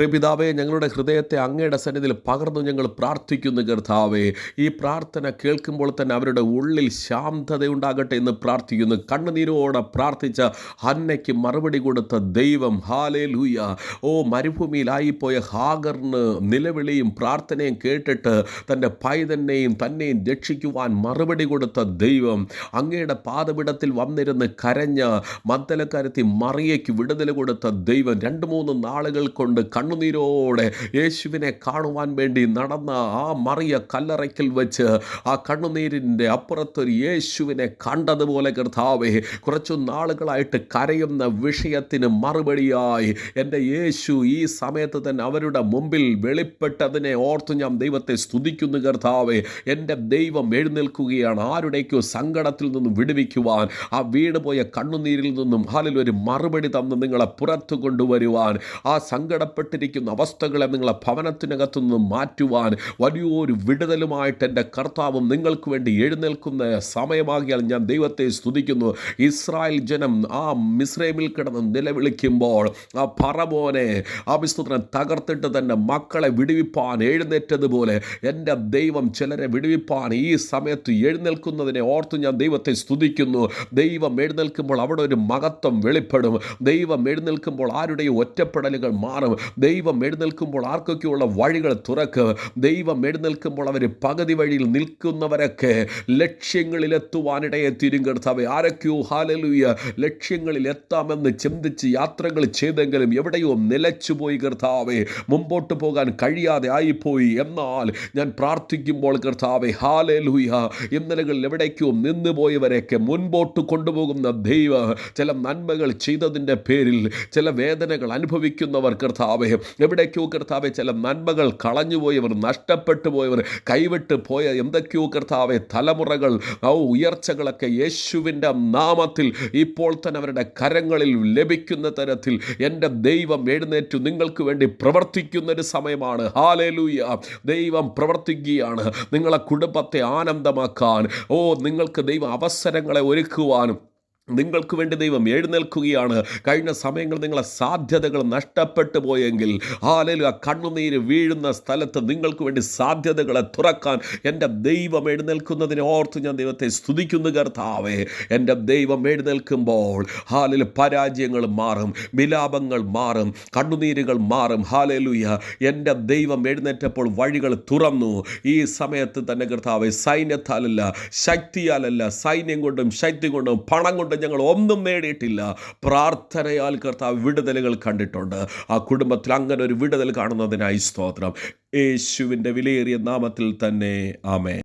പ്രിപിതാവേ ഞങ്ങളുടെ ഹൃദയത്തെ അങ്ങയുടെ സന്നിധിയിൽ പകർന്നു ഞങ്ങൾ പ്രാർത്ഥിക്കുന്നു കർത്താവേ. ഈ പ്രാർത്ഥന കേൾക്കുമ്പോൾ തന്നെ അവരുടെ ഉള്ളിൽ ശാന്തത ഉണ്ടാകട്ടെ എന്ന് പ്രാർത്ഥിക്കുന്നു. കണ്ണുനീരോടെ പ്രാർത്ഥിച്ച ഹന്നയ്ക്ക് മറുപടി കൊടുത്ത ദൈവം ഹാലേ ലൂയ ഓ മരുഭൂമിയിലായിപ്പോയ ഹാഗറിന് നിലവിളിയും പ്രാർത്ഥനയും കേട്ടിട്ട് തന്റെ പൈതന്നെയും തന്നെയും രക്ഷിക്കുവാൻ മറുപടി കൊടുത്ത ദൈവം അങ്ങയുടെ പാതപിടത്തിൽ വന്നിരുന്ന് കരഞ്ഞ മദ്ദലക്കാരത്തി മറിയയ്ക്ക് വിടുതൽ കൊടുത്ത ദൈവം രണ്ട് മൂന്ന് നാളുകൾ കൊണ്ട് കണ്ണുനീരോടെ യേശുവിനെ കാണുവാൻ വേണ്ടി നടന്ന ആ മറിയ കല്ലറയ്ക്കൽ വെച്ച് ആ കണ്ണുനീരിന്റെ അപ്പുറത്തൊരു യേശുവിനെ കണ്ടതുപോലെ കർത്താവേ കുറച്ചു നാളുകളായിട്ട് കരയുന്ന വിഷയത്തിന് മറുപടിയായി എന്റെ യേശു ഈ സമയത്ത് തന്നെ അവരുടെ മുമ്പിൽ വെളിപ്പെട്ടതിനെ ഓർത്ത് ഞാൻ ദൈവത്തെ സ്തുതിക്കുന്നു കർത്താവേ. എന്റെ ദൈവം എഴുന്നേൽക്കുകയാണ്. ആരുടേക്കോ സങ്കടത്തിൽ നിന്നും വിടുവിക്കുവാൻ ആ വീട് പോയ കണ്ണുനീരിൽ നിന്നും ഹാലിൽ ഒരു മറുപടി തന്ന് നിങ്ങളെ പുറത്തു കൊണ്ടുവരുവാൻ ആ സങ്കടപ്പെട്ടിരിക്കുന്ന അവസ്ഥകളെ നിങ്ങളെ ഭവനത്തിനകത്തു നിന്ന് മാറ്റുവാൻ വലിയൊരു വിടുതലുമായിട്ട് എന്റെ കർത്താവും നിങ്ങൾക്ക് വേണ്ടി എഴുന്നേൽക്കുന്ന സമയമാകിയാൽ ഞാൻ ദൈവത്തെ സ്തുതിക്കുന്നു. ഇസ്രായേൽ ജനം ആ മിസ്രൈമിൽ കിടന്ന് നിലവിളിക്കുമ്പോൾ ആ പറമോനെ ആ വിസ്തുത്തിനെ തകർത്തിട്ട് തന്റെ മക്കളെ വിടുവിപ്പാൻ എഴുന്നേറ്റതുപോലെ എന്റെ ദൈവം ചിലരെ വിടുവിപ്പാൻ ഈ സമയത്ത് എഴുന്നേൽക്കുന്നതിനെ ഓർത്ത് ഞാൻ ദൈവത്തെ സ്തുതിക്കുന്നു. ദൈവം എഴുന്നേൽക്കുമ്പോൾ അവിടെ ഒരു മഹത്വം വെളിപ്പെടും. ദൈവം എഴുന്നേൽക്കുമ്പോൾ ആരുടെയും ഒറ്റപ്പെടലുകൾ മാറും. ദൈവം എഴുന്നേൽക്കുമ്പോൾ ആർക്കൊക്കെയുള്ള വഴികൾ തുറക്ക്? ദൈവം എഴുന്നേൽക്കുമ്പോൾ അവർ പകുതി വഴിയിൽ നിൽക്കുന്നവരൊക്കെ ലക്ഷ്യങ്ങളിലെത്തുവാനിടയെ തിരും കർത്താവ്. ആരൊക്കെയോ ഹാലലൂയ ലക്ഷ്യങ്ങളിൽ എത്താമെന്ന് ചിന്തിച്ച് യാത്രകൾ ചെയ്തെങ്കിലും എവിടെയോ നിലച്ചുപോയി കർത്താവേ. മുമ്പോട്ട് പോകാൻ കഴിയാതെ ആയിപ്പോയി. എന്നാൽ ഞാൻ പ്രാർത്ഥിക്കുമ്പോൾ കർത്താവെ ഹാലലൂയ ഇന്നലകളിൽ എവിടേക്കോ നിന്നുപോയവരെയൊക്കെ മുൻപോട്ട് കൊണ്ടുപോകുന്ന ദൈവ ചില നന്മകൾ ചെയ്തതിന്റെ പേരിൽ ചില വേദനകൾ അനുഭവിക്കുന്നവർ കർത്താവെ എവിടേക്കോ കർത്താവെ ചില നന്മകൾ കളഞ്ഞുപോയവർ നഷ്ടപ്പെട്ടു പോയവർ കൈവിട്ട് പോയ എന്തൊക്കെയോ കർത്താവെ തലമുറകൾ ആ ഉയർച്ചകളൊക്കെ യേശുവിന്റെ നാമത്തിൽ ഇപ്പോൾ തന്നെ അവരുടെ കരങ്ങളിൽ ലഭിക്കുന്ന തരത്തിൽ എന്റെ ദൈവം എഴുന്നേറ്റു. നിങ്ങൾക്ക് വേണ്ടി പ്രവർത്തിക്കുന്നൊരു സമയമാണ്. ഹാലേലൂയ ദൈവം പ്രവർത്തിക്കുകയാണ്. നിങ്ങളെ കുടുംബത്തെ ആനന്ദമാക്കാൻ. ഓ നിങ്ങൾക്ക് ദൈവം അവസരങ്ങളെ ഒരുക്കുവാനും നിങ്ങൾക്ക് വേണ്ടി ദൈവം എഴുന്നേൽക്കുകയാണ്. കഴിഞ്ഞ സമയങ്ങൾ നിങ്ങളെ സാധ്യതകൾ നഷ്ടപ്പെട്ടു പോയെങ്കിൽ ആലയിൽ ആ കണ്ണുനീര് വീഴുന്ന സ്ഥലത്ത് നിങ്ങൾക്ക് വേണ്ടി സാധ്യതകളെ തുറക്കാൻ എന്റെ ദൈവം എഴുന്നേൽക്കുന്നതിനെ ഓർത്ത് ഞാൻ ദൈവത്തെ സ്തുതിക്കുന്നു കർത്താവേ. എന്റെ ദൈവം എഴുന്നേൽക്കുമ്പോൾ ഹാലിൽ പരാജയങ്ങൾ മാറും വിലാപങ്ങൾ മാറും കണ്ണുനീരുകൾ മാറും. ഹാലലുയ എന്റെ ദൈവം എഴുന്നേറ്റപ്പോൾ വഴികൾ തുറന്നു. ഈ സമയത്ത് തന്നെ കർത്താവെ സൈന്യത്താലല്ല ശക്തിയാലല്ല സൈന്യം കൊണ്ടും ശക്തി കൊണ്ടും പണം കൊണ്ടും ഞങ്ങൾ ഒന്നും നേടിയിട്ടില്ല. പ്രാർത്ഥനയാൽ കർത്താവ് വിടുതലുകൾ കണ്ടിട്ടുണ്ട്. ആ കുടുംബത്തിൽ അങ്ങനെ ഒരു വിടുതൽ കാണുന്നതിനായി സ്തോത്രം. യേശുവിന്റെ വിലയേറിയ നാമത്തിൽ തന്നെ. ആമേ